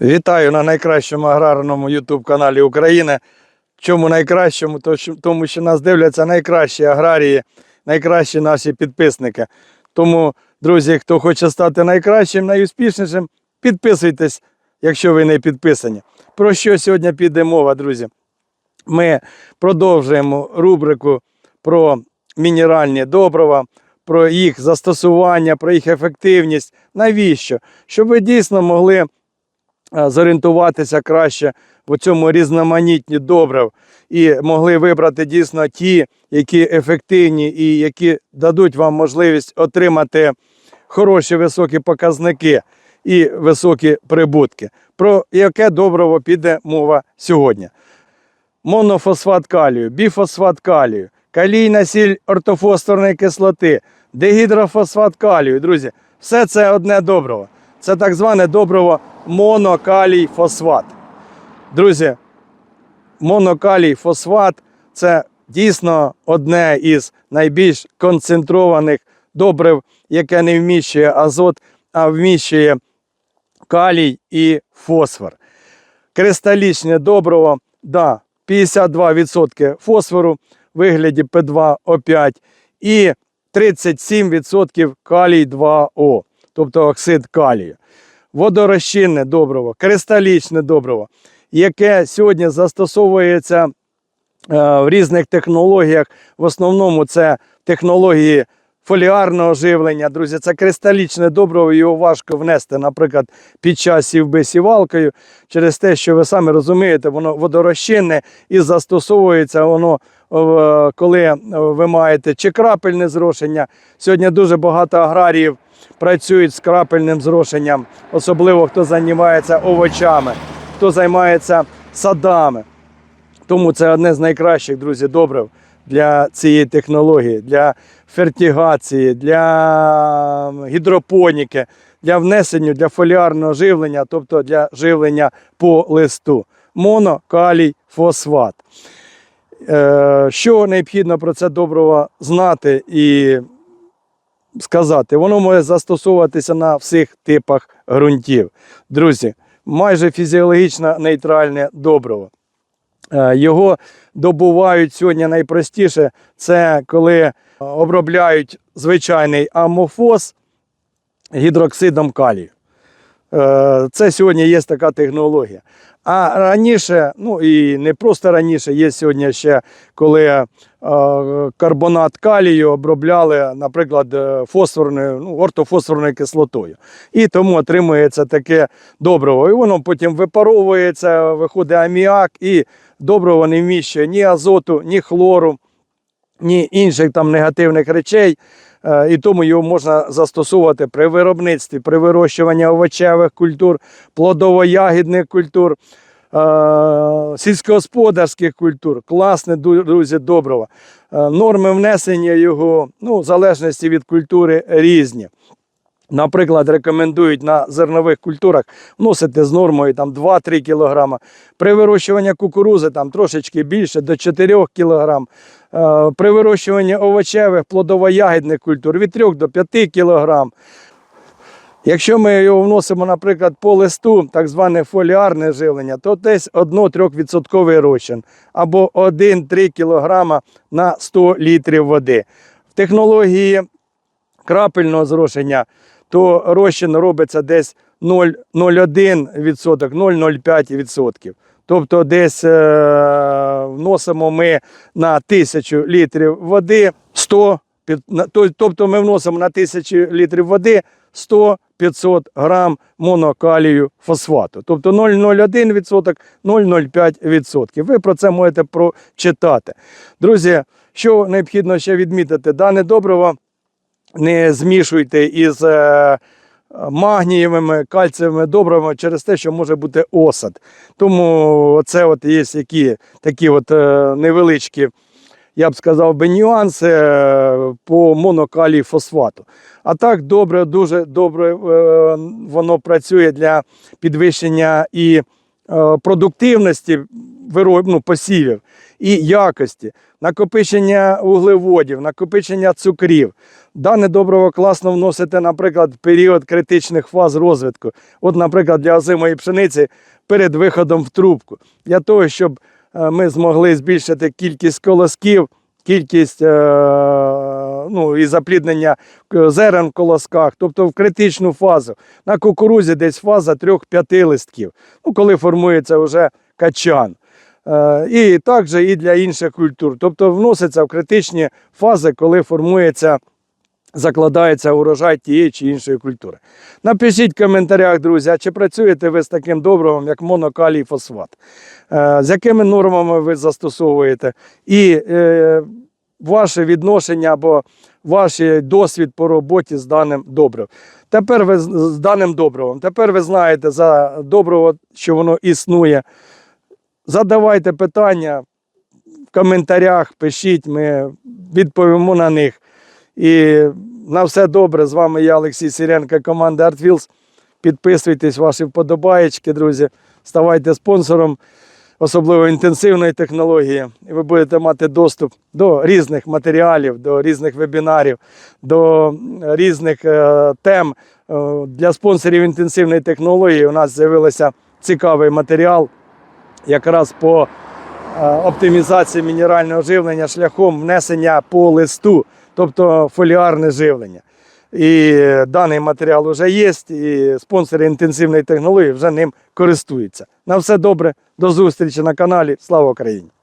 Вітаю на найкращому аграрному YouTube каналі України. Чому найкращому? Тому що нас дивляться найкращі аграрії, найкращі наші підписники. Тому, друзі, хто хоче стати найкращим, найуспішнішим, підписуйтесь, якщо ви не підписані. Про що сьогодні піде мова, друзі? Ми продовжуємо рубрику про мінеральні добрива, про їх застосування, про їх ефективність. Навіщо? Щоб ви дійсно могли зорієнтуватися краще в цьому різноманітні добрив і могли вибрати дійсно ті, які ефективні і які дадуть вам можливість отримати хороші високі показники і високі прибутки. Про яке добриво піде мова сьогодні? Монофосфат калію, біфосфат калію, калійна сіль ортофосфорної кислоти, дегідрофосфат калію. Друзі, все це одне добриво. Це так зване добриво монокалій фосфат. Друзі, монокалій фосфат це дійсно одне із найбільш концентрованих добрив, яке не вміщує азот, а вміщує калій і фосфор. Кристалічне добриво, да, 52% фосфору в вигляді P2O5 і 37% калій 2О, тобто оксид калію. Водорозчинне добриво, кристалічне добриво, яке сьогодні застосовується е, в різних технологіях. В основному це технології фоліарного живлення. Друзі, це кристалічне добриво, його важко внести, наприклад, під час сівби сівалкою, через те, що ви самі розумієте, воно водорозчинне і застосовується воно, е, коли ви маєте чи крапельне зрошення. Сьогодні дуже багато аграріїв працюють з крапельним зрошенням, особливо хто займається овочами, хто займається садами. Тому це одне з найкращих, друзі, добрив для цієї технології, для фертигації, для гідропоніки, для внесення, для фоліарного живлення, тобто для живлення по листу. Моно, калій, фосфат. Е, Що необхідно про це добриво знати і сказати? Воно може застосовуватися на всіх типах ґрунтів. Друзі, майже фізіологічно нейтральне добриво. Е, Його добувають сьогодні найпростіше, це коли обробляють звичайний амофос гідроксидом калію. Е, Це сьогодні є така технологія. А раніше, ну і не просто раніше, є сьогодні ще коли е, карбонат калію обробляли, наприклад, е, фосфорною, ну, ортофосфорною кислотою. І тому отримується таке добриво. І воно потім випаровується, виходить аміак, і добриво не вміщує ні азоту, ні хлору, ні інших там негативних речей. Е, І тому його можна застосовувати при виробництві, при вирощуванні овочевих культур, плодово-ягідних культур, е, сільськогосподарських культур. Класне, друзі, добриво. Е, Норми внесення його, ну, в залежності від культури, різні. Наприклад, рекомендують на зернових культурах вносити з нормою там 2-3 кг. При вирощуванні кукурузи там трошечки більше до 4 кг. Е, При вирощуванні овочевих плодово-ягідних культур від 3 до 5 кг. Якщо ми його вносимо, наприклад, по листу, так зване фоліарне живлення, то десь 1-3% розчин або 1-3 кг на 100 літрів води. В технології крапельного зрошення, то розчин робиться десь 0,01%, 0,05%. Тобто десь е, вносимо ми на 1000 літрів води 100, під- на- то- тобто ми вносимо на 1000 літрів води 100-500 грам монокалію фосфату. Тобто 0,01%, 0,05%. Ви про це можете прочитати. Друзі, що необхідно ще відмітити? Дане добриво не змішуйте із е, магнієвими, кальцієвими добривами через те, що може бути осад. Тому це от є які такі от е, невеличкі, я б сказав би, нюанси е, по монокалії фосфату. А так добре, дуже добре е, воно працює для підвищення і продуктивності вироб, ну, посівів, і якості. накопичення вуглеводів, накопичення цукрів. Дане добриво класно вносити, наприклад, в період критичних фаз розвитку. От, наприклад, для озимої пшениці перед виходом в трубку. Для того, щоб е, ми змогли збільшити кількість колосків, кількість е, ну, і запліднення е, зерен в колосках, тобто в критичну фазу. На кукурузі десь фаза 3-5 листків, ну, коли формується вже качан. Е, І також і для інших культур. Тобто вноситься в критичні фази, коли формується, закладається урожай тієї чи іншої культури. Напишіть в коментарях, друзі, чи працюєте ви з таким добривом, як монокалій фосфат? Е, З якими нормами ви застосовуєте? І е, ваше відношення або ваш досвід по роботі з даним добривом. Тепер ви з даним добривом. Тепер ви знаєте за добриво, що воно існує. Задавайте питання в коментарях, пишіть, ми відповімо на них. І на все добре. З вами я, Олексій Сиренко, команда ArtWheels. Підписуйтесь, ваші вподобаєчки, друзі. Ставайте спонсором особливо інтенсивної технології. І ви будете мати доступ до різних матеріалів, до різних вебінарів, до різних е, тем. Е, Для спонсорів інтенсивної технології у нас з'явився цікавий матеріал якраз по е, оптимізації мінерального живлення шляхом внесення по листу, тобто фоліарне живлення. І даний матеріал вже є, і спонсори інтенсивної технології вже ним користуються. На все добре, до зустрічі на каналі. Слава Україні!